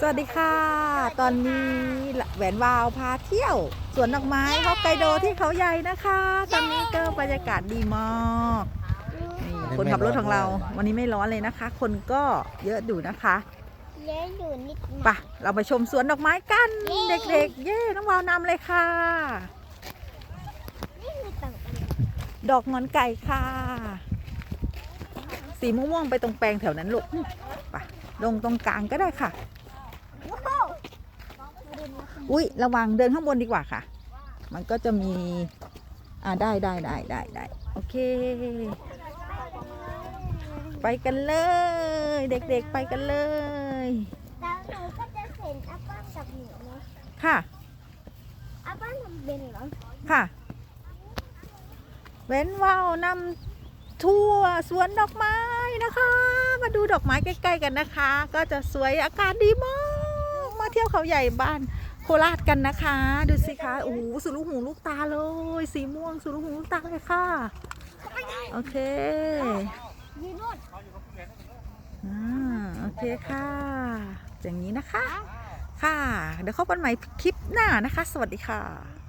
สวัสดีค่ะ ตอนนี้แหวนวาวพาเที่ยว สวนดอกไม้ฮอกไกโดที่เขาใหญ่นะคะ ตอนนี้ก็บรรยากาศดีมากนี่คนขับรถของเรา วันนี้ไม่ร้อนเลยนะคะ คนก็เยอะอยู่นะคะเลี้ยงอยู่นิดหน่อยไปะเราไปชมสวนดอกไม้กันเย้เด็กๆ เย้ น้องวาวนำเลยค่ะ นี่มีต่างกันดอกงอนไก่ค่ะ สีม่วงๆไปตรงแปลงแถวนั้นลูกไปลงตรงกลางก็ได้ค่ะว้าวดูนะ อุ้ยระวังเดินข้างบนดีกว่าค่ะ มันก็จะมี อ่าได้ได้ได้ได้ได้โอเค ไปกันเลย เด็กๆไปกันเลย แล้วหนูก็จะเห็นแอปเปิ้ลกับหนูนะค่ะแอปเปิ้ลทำเป็นเหรอค่ะ เว้นว่าวนำทัวร์สวนดอกไม้นะคะ มาดูดอกไม้ใกล้ๆกันนะคะ ก็จะสวยอากาศดีมากมา เที่ยวเขาใหญ่บ้านโคราชกันนะคะ ดูสิคะโอ้โหสุดลูกหูลูกตาเลย สีม่วงสุดลูกหูลูกตาเลยค่ะ โอเคอ่าโอเคค่ะ อย่างนี้นะคะ ค่ะ เดี๋ยวเข้ากันใหม่คลิปหน้านะคะ สวัสดีค่ะ